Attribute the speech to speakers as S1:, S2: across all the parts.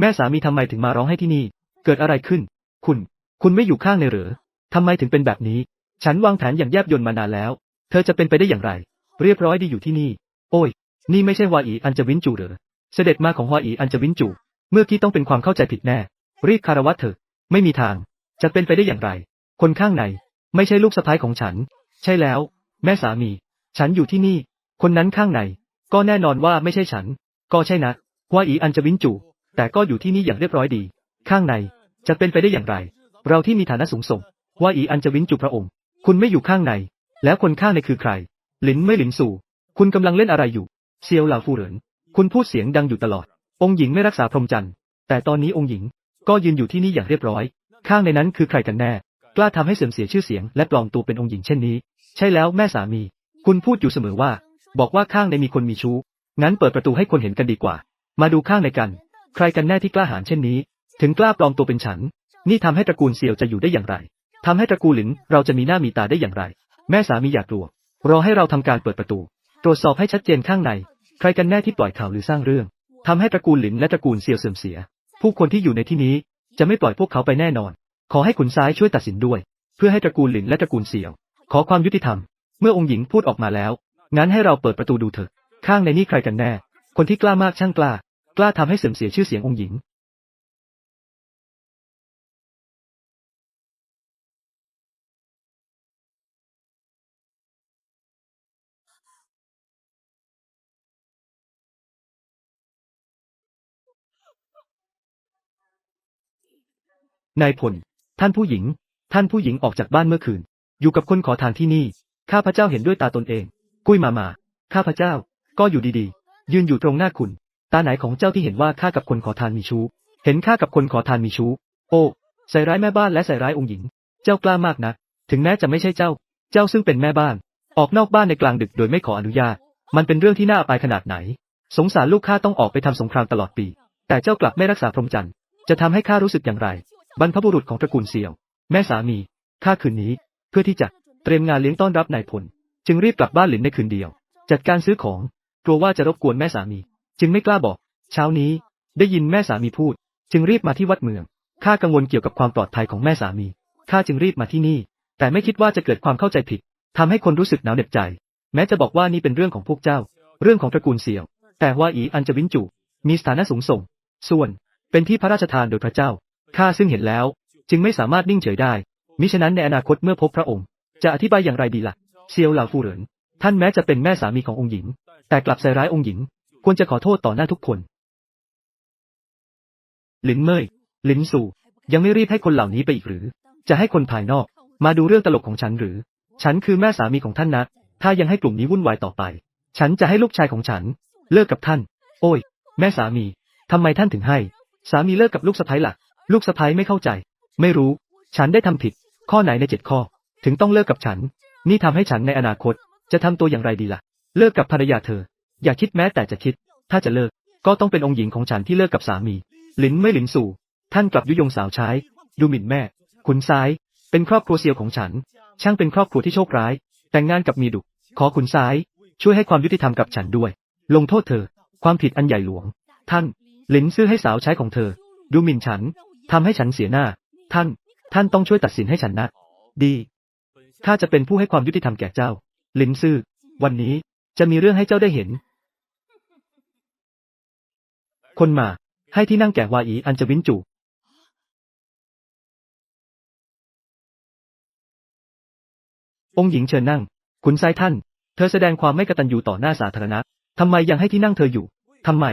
S1: แม่สามีทำไมถึงมาร้องให้ที่นี่ เกิดอะไรขึ้น คุณ คุณไม่อยู่ข้างในเหรอทำไมถึงเป็นแบบนี้ ฉันวางแผนอย่างแยบยลมานานแล้ว เธอจะเป็นไปได้อย่างไร เรียบร้อยดีอยู่ที่นี่ โอ้ย นี่ไม่ใช่ฮวาอีอันจะวินจูเหรอเสด็จมาของฮวาอีอันจะวินจู เมื่อกี้ต้องเป็นความเข้าใจผิดแน่ รีบคารวะเถอะ ไม่มีทาง จะเป็นไปได้อย่างไร คนข้างใน ไม่ใช่ลูกสะใภ้ของฉัน ใช่แล้ว แม่สามี ฉันอยู่ที่นี่ คนนั้นข้างใน ก็แน่นอนว่าไม่ใช่ฉัน ก็ใช่นะฮวาอีอันจะวินจู แต่ก็อยู่ที่นี่อย่างเรียบร้อยดี ข้างในจะเป็นไปได้อย่างไร เราที่มีฐานะสูงส่งฮวาอีอันจะวินจูพระองค์ คุณไม่อยู่ข้างใน แล้วคนข้างในคือใคร หลินไม่หลินสู่ คุณกำลังเล่นอะไรอยู่ เซียวหลาฟูเหริน คุณพูดเสียงดังอยู่ตลอด องค์หญิงไม่รักษาพรหมจรรย์ แต่ตอนนี้องค์หญิงก็ยืนอยู่ที่นี่อย่างเรียบร้อย ข้างในนั้นคือใครกันแน่ กล้าทำให้เสื่อมเสียชื่อเสียงและปลอมตัวเป็นองค์หญิงเช่นนี้ ใช่แล้วแม่สามี คุณพูดอยู่เสมอว่า บอกว่าข้างในมีคนมีชู้ งั้นเปิดประตูให้คนเห็นกันดีกว่า มาดูข้างในกัน ใครกันแน่ที่กล้าหาญเช่นนี้ ถึงกล้าปลอมตัวเป็นฉัน นี่ทำให้ตระกูลเซียวจะอยู่ได้อย่างไรทำให้ตระกูลหลินเราจะมีหน้ามีตาได้อย่างไร แม่สามีอยากกลัว รอให้เราทำการเปิดประตู ตรวจสอบให้ชัดเจนข้างใน ใครกันแน่ที่ปล่อยข่าวหรือสร้างเรื่องทำให้ตระกูลหลินและตระกูลเซียวเสื่อมเสีย ผู้คนที่อยู่ในที่นี้จะไม่ปล่อยพวกเขาไปแน่นอน ขอให้ขุนซ้ายช่วยตัดสินด้วย เพื่อให้ตระกูลหลินและตระกูลเซียว ขอความยุติธรรม เมื่อองค์หญิงพูดออกมาแล้ว งั้นให้เราเปิดประตูดูเถอะ ข้างในนี่ใครกันแน่ คนที่กล้ามากช่างกล้า กล้าทำให้เสื่อมเสียชื่อเสียงองค์หญิงนายพล ท่านผู้หญิง ท่านผู้หญิงออกจากบ้านเมื่อคืน อยู่กับคนขอทานที่นี่ ข้าพเจ้าเห็นด้วยตาตนเอง กุ้ยมามา ข้าพเจ้า ก็อยู่ดีๆ ยืนอยู่ตรงหน้าคุณ ตาไหนของเจ้าที่เห็นว่าข้ากับคนขอทานมีชู้ เห็นข้ากับคนขอทานมีชู้ โอ้ ใส่ร้ายแม่บ้านและใส่ร้ายองค์หญิง เจ้ากล้ามากนะ ถึงแม้จะไม่ใช่เจ้า เจ้าซึ่งเป็นแม่บ้าน ออกนอกบ้านในกลางดึกโดยไม่ขออนุญาต มันเป็นเรื่องที่น่าอับอายขนาดไหน สงสารลูกข้าต้องออกไปทำสงครามตลอดปี แต่เจ้ากลับไม่รักษาพรหมจรรย์ จะทำให้ข้ารู้สึกอย่างไร บรรพบุรุษของตระกูลเซี่ยว แม่สามี ข้าคืนนี้ เพื่อที่จะเตรียมงานเลี้ยงต้อนรับนายพล จึงรีบกลับบ้านหลินในคืนเดียว จัดการซื้อของ กลัวว่าจะรบกวนแม่สามี จึงไม่กล้าบอก เช้านี้ ได้ยินแม่สามีพูด จึงรีบมาที่วัดเมืองข้ากังวลเกี่ยวกับความปลอดภัยของแม่สามีข้าจึงรีบมาที่นี่ แต่ไม่คิดว่าจะเกิดความเข้าใจผิดทำให้คนรู้สึกหนาวเหน็บใจ แม้จะบอกว่านี่เป็นเรื่องของพวกเจ้า เรื่องของตระกูลเสี่ยว แต่ว่าอีอันจะวินจู มีสถานะสูงส่ง ส่วน เป็นที่พระราชทานโดยพระเจ้าข้าซึ่งเห็นแล้ว จึงไม่สามารถนิ่งเฉยได้ มิฉะนั้นในอนาคตเมื่อพบพระองค์ จะอธิบายอย่างไรดีละ่ะเซียวเหลาฟูเหรินท่านแม้จะเป็นแม่สามีขององค์หญิง แต่กลับใส่ร้ายองค์หญิง ควรจะขอโทษต่อหน้าทุกคน หลินเมยหลินสู่ ยังไม่รีบให้คนเหล่านี้ไปอีกหรือ จะให้คนภายนอก มาดูเรื่องตลกของฉันหรือ ฉันคือแม่สามีของท่านนะ ถ้ายังให้กลุ่มนี้วุ่นวายต่อไป ฉันจะให้ลูกชายของฉัน เลิกกับท่าน โอ้ย แม่สามีทำไมท่านถึงให้ สามีเลิกกับลูกสะใภ้ล่ะ ลูกสะใภ้ไม่เข้าใจ ไม่รู้ ฉันได้ทำผิด ข้อไหนในเจ็ดข้อ ถึงต้องเลิกกับฉัน นี่ทำให้ฉันในอนาคต จะทำตัวอย่างไรดีล่ะ เลิกกับภรรยาเธอ อย่าคิดแม้แต่จะคิด ถ้าจะเลิก ก็ต้องเป็นองค์หญิงของฉันที่เลิกกับสามี หลินไม่หลินสู่ ท่านกลับยุยงสาวใช้ ดูหมิ่นแม่ ขุนซ้าย เป็นครอบครัวเซียวของฉัน ช่างเป็นครอบครัวที่โชคร้าย แต่งงานกับมีดุ ขอขุนซ้าย ช่วยให้ความยุติธรรมกับฉันด้วย ลงโทษเธอ ความผิดอันใหญ่หลวง ท่าน หลินซื้อให้สาวใช้ของเธอ ดูหมิ่นฉันทำให้ฉันเสียหน้า ท่าน ท่านต้องช่วยตัดสินให้ฉันนะ ดีข้าจะเป็นผู้ให้ความยุติธรรมแก่เจ้า หลินซื่อ วันนี้จะมีเรื่องให้เจ้าได้เห็น คนมา ให้ที่นั่งแก่วาอีอันจะวินจูองค์หญิงเชิญนั่งขุนซ้ายท่าน เธอแสดงความไม่กตัญญูต่อหน้าสาธารณะ ทำไมยังให้ที่นั่งเธออยู่ ทำไม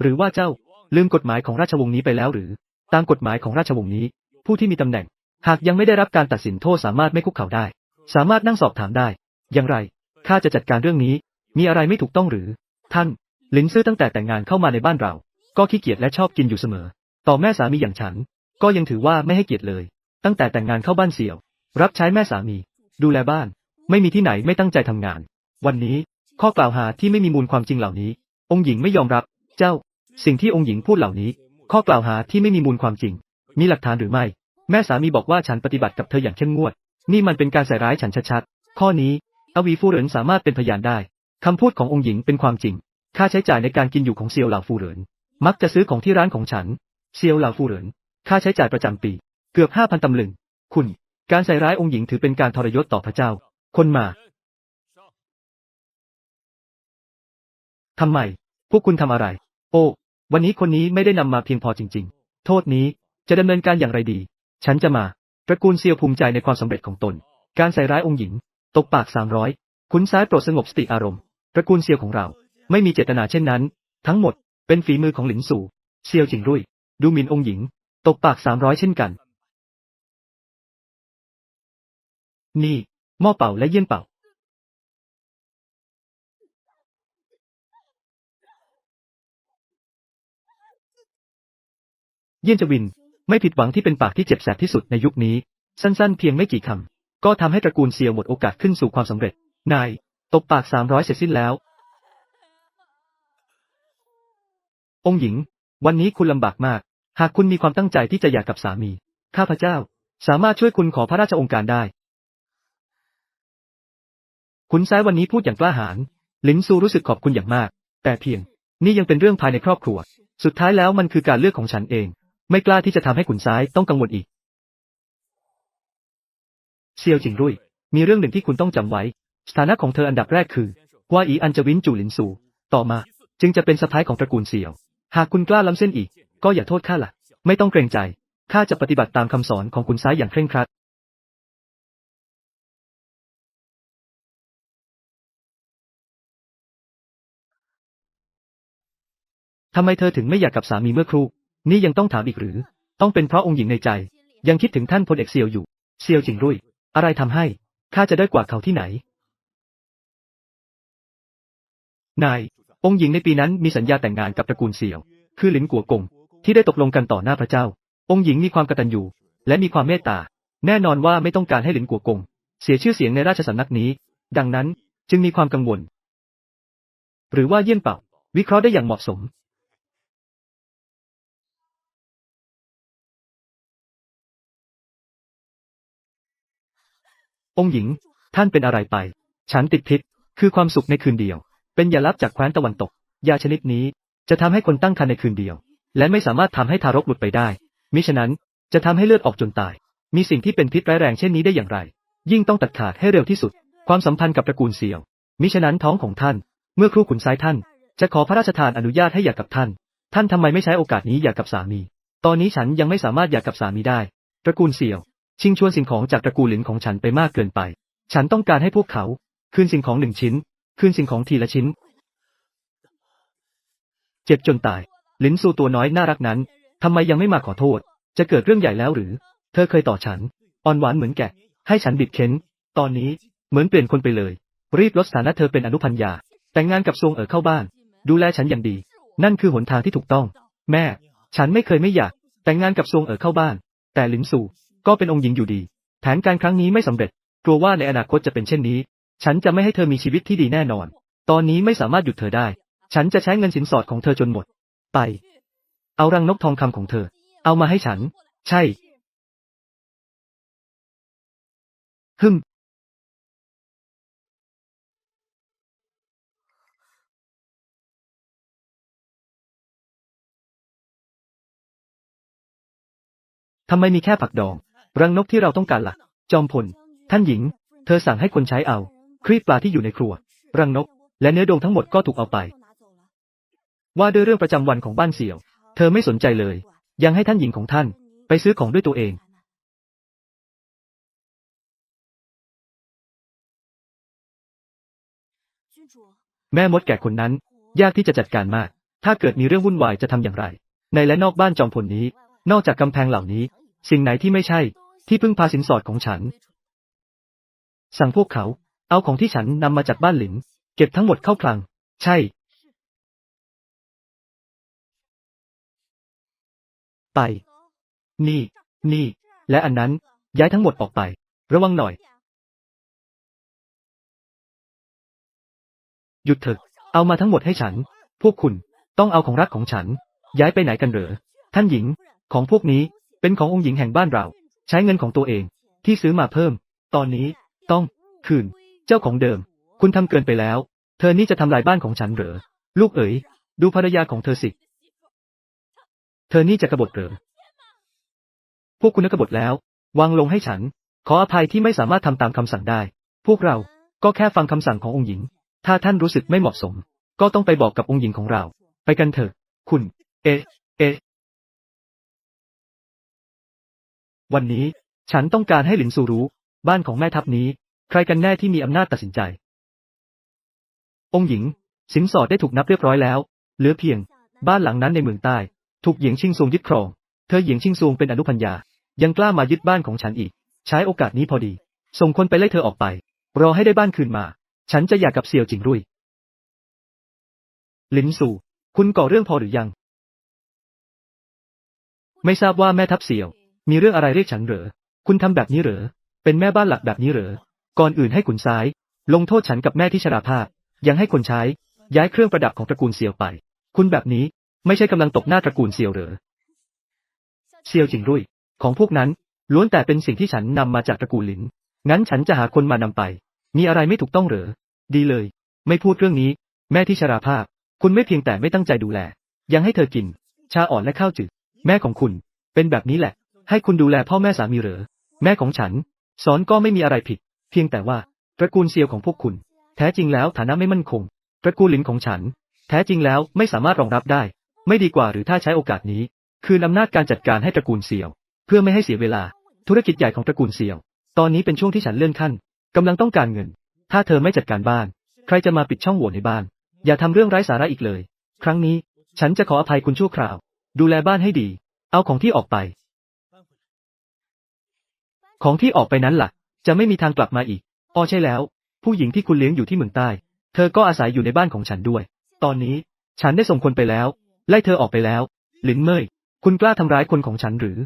S1: หรือว่าเจ้า ลืมกฎหมายของราชวงศ์นี้ไปแล้วหรือ ตามกฎหมายของราชวงศ์นี้ ผู้ที่มีตำแหน่ง หากยังไม่ได้รับการตัดสินโทษสามารถไม่คุกเข่าได้ สามารถนั่งสอบถามได้ อย่างไร ข้าจะจัดการเรื่องนี้ มีอะไรไม่ถูกต้องหรือ ท่าน ลินซื่อตั้งแต่แต่งงานเข้ามาในบ้านเรา ก็ขี้เกียจและชอบกินอยู่เสมอ ต่อแม่สามีอย่างฉัน ก็ยังถือว่าไม่ให้เกียรติเลย ตั้งแต่แต่งงานเข้าบ้านเสี่ยว รับใช้แม่สามี ดูแลบ้าน ไม่มีที่ไหนไม่ตั้งใจทำงาน วันนี้ ข้อกล่าวหาที่ไม่มีมูลความจริงเหล่านี้ องค์หญิงไม่ยอมรับ เจ้า สิ่งที่องค์หญิงพูดเหล่านี้ ข้อกล่าวหาที่ไม่มีมูลความจริง มีหลักฐานหรือไม่ แม่สามีบอกว่าฉันปฏิบัติกับเธออย่างเข้มงวด นี่มันเป็นการใส่ร้ายฉันชัดๆ ข้อนี้อวีฟูเหรินสามารถเป็นพยานได้ คำพูดขององค์หญิงเป็นความจริง ค่าใช้จ่ายในการกินอยู่ของเซียวเหล่าฟูเหริน มักจะซื้อของที่ร้านของฉัน เซียวหลาฟูเหริน ค่าใช้จ่ายประจำปี เกือบห้าพันตำลึง คุณ การใส่ร้ายองค์หญิงถือเป็นการทรยศต่อพระเจ้า คนมา ทำไม พวกคุณทำอะไร โอ้ วันนี้คนนี้ไม่ได้นำมาเพียงพอจริง ๆ โทษนี้จะดำเนินการอย่างไรดี ฉันจะมา ตระกูลเซียวภูมิใจในความสำเร็จของตน การใส่ร้ายองค์หญิง ตกปากสามร้อยคุณซ้ายโปรดสงบสติอารมณ์ ตระกูลเซียวของเรา ไม่มีเจตนาเช่นนั้น ทั้งหมด เป็นฝีมือของหลินสู่เซียวจิงรุ่ย ดูหมิ่นองค์หญิง ตกปากสามร้อยเช่นกัน นี่หม้อเป่าและเยี่ยนเป่า เยี่ยนจวิน ไม่ผิดหวังที่เป็นปากที่เจ็บแสบที่สุดในยุคนี้ สั้นๆ เพียงไม่กี่คำก็ทำให้ตระกูลเซียวหมดโอกาสขึ้นสู่ความสำเร็จ นาย ตบปากสามร้อยเสร็จสิ้นแล้ว องค์หญิง วันนี้คุณลำบากมาก หากคุณมีความตั้งใจที่จะหย่ากับสามี ข้าพเจ้า สามารถช่วยคุณขอพระราชองค์การได้ คุณซ้ายวันนี้พูดอย่างกล้าหาญ ลินซูรู้สึกขอบคุณอย่างมาก แต่เพียง นี่ยังเป็นเรื่องภายในครอบครัว สุดท้ายแล้วมันคือการเลือกของฉันเอง ไม่กล้าที่จะทำให้ขุนซ้ายต้องกังวลอีก เซียวจิงรุ่ย มีเรื่องหนึ่งที่คุณต้องจำไว้ สถานะของเธออันดับแรกคือว่าอีอันจวินจูหลินซู ต่อมา จึงจะเป็นสะพ้ายของตระกูลเซียว หากคุณกล้าล้ำเส้นอีก ก็อย่าโทษข้าละไม่ต้องเกรงใจ ข้าจะปฏิบัติตามคำสอนของคุณซ้ายอย่างเคร่งครัด ทำไมเธอถึงไม่อยากกับสามีเมื่อครู่ นี่ยังต้องถามอีกหรือ ต้องเป็นเพราะองค์หญิงในใจ ยังคิดถึงท่านพลเอกเซียวอยู่ เซียวจิงรุ่ย อะไรทำให้ ข้าจะได้กว่าเขาที่ไหน นาย องค์หญิงในปีนั้นมีสัญญาแต่งงานกับตระกูลเซียว คือหลินกัวกง ที่ได้ตกลงกันต่อหน้าพระเจ้า องค์หญิงมีความกตัญญูและมีความเมตตา แน่นอนว่าไม่ต้องการให้หลินกัวกง เสียชื่อเสียงในราชสำนักนี้ ดังนั้นจึงมีความกังวล หรือว่าเยี่ยนเป่า วิเคราะห์ได้อย่างเหมาะสมองค์หญิง ท่านเป็นอะไรไป ฉันติดพิษ คือความสุขในคืนเดียว เป็นยาลับจากแคว้นตะวันตก ยาชนิดนี้จะทำให้คนตั้งครรภ์ในคืนเดียว และไม่สามารถทำให้ทารกหลุดไปได้ มิฉะนั้นจะทำให้เลือดออกจนตาย มีสิ่งที่เป็นพิษร้ายแรงเช่นนี้ได้อย่างไร ยิ่งต้องตัดขาดให้เร็วที่สุด ความสัมพันธ์กับตระกูลเสี่ยว มิฉะนั้นท้องของท่าน เมื่อครูขุนซ้ายท่าน จะขอพระราชทานอนุญาตให้หย่ากับท่าน ท่านทำไมไม่ใช้โอกาสนี้หย่ากับสามี ตอนนี้ฉันยังไม่สามารถหย่ากับสามีได้ ตระกูลเสี่ยว ชิงชวนสิ่งของจากตระกูลหลินของฉันไปมากเกินไป ฉันต้องการให้พวกเขา คืนสิ่งของหนึ่งชิ้น คืนสิ่งของทีละชิ้น เจ็บจนตาย ลินซูตัวน้อยน่ารักนั้นทำไมยังไม่มาขอโทษ จะเกิดเรื่องใหญ่แล้วหรือ เธอเคยต่อฉัน อ่อนหวานเหมือนแกะ ให้ฉันบิดเค้น ตอนนี้ เหมือนเปลี่ยนคนไปเลย รีบลดสถานะเธอเป็นอนุพันยา แต่งงานกับซวงเอ๋อเข้าบ้าน ดูแลฉันอย่างดี นั่นคือหนทางที่ถูกต้อง แม่ ฉันไม่เคยไม่อยาก แต่งงานกับซวงเอ๋อเข้าบ้าน แต่ลินซูก็เป็นองค์หญิงอยู่ดี แผนการครั้งนี้ไม่สำเร็จ กลัวว่าในอนาคตจะเป็นเช่นนี้ ฉันจะไม่ให้เธอมีชีวิตที่ดีแน่นอน ตอนนี้ไม่สามารถหยุดเธอได้ ฉันจะใช้เงินสินสอดของเธอจนหมด ไป เอารังนกทองคำของเธอ เอามาให้ฉัน ใช่ ฮึมทำไมมีแค่ผักดอง รังนกที่เราต้องการละ่ะ จอมพล ท่านหญิง เธอสั่งให้คนใช้เอา ครีบปลาที่อยู่ในครัว รังนก และเนื้อดงทั้งหมดก็ถูกเอาไป ว่าด้วยเรื่องประจำวันของบ้านเสี่ยว เธอไม่สนใจเลย ยังให้ท่านหญิงของท่าน ไปซื้อของด้วยตัวเอง แม่มดแก่คนนั้น ยากที่จะจัดการมาก ถ้าเกิดมีเรื่องวุ่นวายจะทำอย่างไร ในและนอกบ้านจอมพลนี้ นอกจากกำแพงเหล่านี้ สิ่งไหนที่ไม่ใช่ ที่พึ่งพาสินสอดของฉัน สั่งพวกเขา เอาของที่ฉันนำมาจากบ้านหลิน เก็บทั้งหมดเข้าคลัง ใช่ ไป นี่ นี่ และอันนั้น ย้ายทั้งหมดออกไป ระวังหน่อย หยุดเถอะ เอามาทั้งหมดให้ฉัน พวกคุณ ต้องเอาของรักของฉัน ย้ายไปไหนกันเหรอ ท่านหญิง ของพวกนี้ เป็นขององค์หญิงแห่งบ้านเรา ใช้เงินของตัวเอง ที่ซื้อมาเพิ่ม ตอนนี้ ต้อง คืน เจ้าของเดิม คุณทำเกินไปแล้ว เธอนี่จะทำลายบ้านของฉันเหรอ ลูกเอ๋ย ดูภรรยาของเธอสิ เธอนี่จะกบฏเหรอ พวกคุณนกบฏแล้ว วางลงให้ฉัน ขออภัยที่ไม่สามารถทำตามคำสั่งได้ พวกเราก็แค่ฟังคำสั่งขององค์หญิง ถ้าท่านรู้สึกไม่เหมาะสม ก็ต้องไปบอกกับองค์หญิงของเรา ไปกันเถอะ คุณ เอ เอ วันนี้ ฉันต้องการให้หลินซูรู้ บ้านของแม่ทัพนี้ ใครกันแน่ที่มีอำนาจตัดสินใจ องค์หญิง สินสอดได้ถูกนับเรียบร้อยแล้ว เหลือเพียง บ้านหลังนั้นในเมืองใต้ ถูกเหยียงชิงซวงยึดครอง เธอเหยียงชิงซวงเป็นอนุพัญญา ยังกล้ามายึดบ้านของฉันอีก ใช้โอกาสนี้พอดี ส่งคนไปไล่เธอออกไป รอให้ได้บ้านคืนมา ฉันจะอยากกับเสี่ยวจิงรุ่ยลินสู่ คุณก่อเรื่องพอหรือยัง ไม่ทราบว่าแม่ทัพเสี่ยว มีเรื่องอะไรเรียกฉันเหรอ คุณทำแบบนี้เหรอ เป็นแม่บ้านหลักแบบนี้เหรอ ก่อนอื่นให้ขุนซ้าย ลงโทษฉันกับแม่ที่ชราภาพ ยังให้คนใช้ ย้ายเครื่องประดับของตระกูลเสี่ยวไป คุณแบบนี้ไม่ใช่กำลังตบหน้าตระกูลเสี่ยวเหรอเซียวจิงรุ่ย ของพวกนั้นล้วนแต่เป็นสิ่งที่ฉันนำมาจากตระกูลหลิน งั้นฉันจะหาคนมานำไป มีอะไรไม่ถูกต้องเหรอ ดีเลย ไม่พูดเรื่องนี้ แม่ที่ชราภาพ คุณไม่เพียงแต่ไม่ตั้งใจดูแล ยังให้เธอกิน ชาอ่อนและข้าวจืด แม่ของคุณ เป็นแบบนี้แหละ ให้คุณดูแลพ่อแม่สามีเหรอ แม่ของฉัน สอนก็ไม่มีอะไรผิด พียงแต่ว่า ตระกูลเซียวของพวกคุณ แท้จริงแล้วฐานะไม่มั่นคง ตระกูลหลินของฉัน แท้จริงแล้วไม่สามารถรองรับได้ ไม่ดีกว่าหรือถ้าใช้โอกาสนี้ คืนอำนาจการจัดการให้ตระกูลเซียว เพื่อไม่ให้เสียเวลา ธุรกิจใหญ่ของตระกูลเซียว ตอนนี้เป็นช่วงที่ฉันเลื่อนขั้นกำลังต้องการเงิน ถ้าเธอไม่จัดการบ้าน ใครจะมาปิดช่องโหว่ในบ้าน อย่าทำเรื่องไร้สาระอีกเลย ครั้งนี้ ฉันจะขออภัยคุณชั่วคราว ดูแลบ้านให้ดี เอาของที่ออกไป ของที่ออกไปนั้นล่ะ จะไม่มีทางกลับมาอีกอ๋อใช่แล้ว ผู้หญิงที่คุณเลี้ยงอยู่ที่เมืองใต้ เธอก็อาศัยอยู่ในบ้านของฉันด้วย ตอนนี้ ฉันได้ส่งคนไปแล้ว ไล่เธอออกไปแล้วหลินเมยคุณกล้าทำร้ายคนของฉันหรือ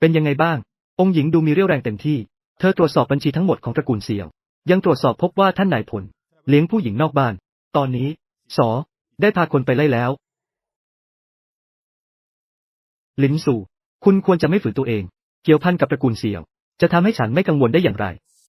S1: เป็นยังไงบ้าง องค์หญิงดูมีเรี่ยวแรงเต็มที่ เธอตรวจสอบบัญชีทั้งหมดของตระกูลเซียว ยังตรวจสอบพบว่าท่านนายพล เลี้ยงผู้หญิงนอกบ้าน ตอนนี้ สอ ได้พาคนไปไล่แล้ว ลินสู่ คุณควรจะไม่ฝืนตัวเอง เกี่ยวพันกับตระกูลเสี่ยว จะทำให้ฉันไม่กังวลได้อย่างไร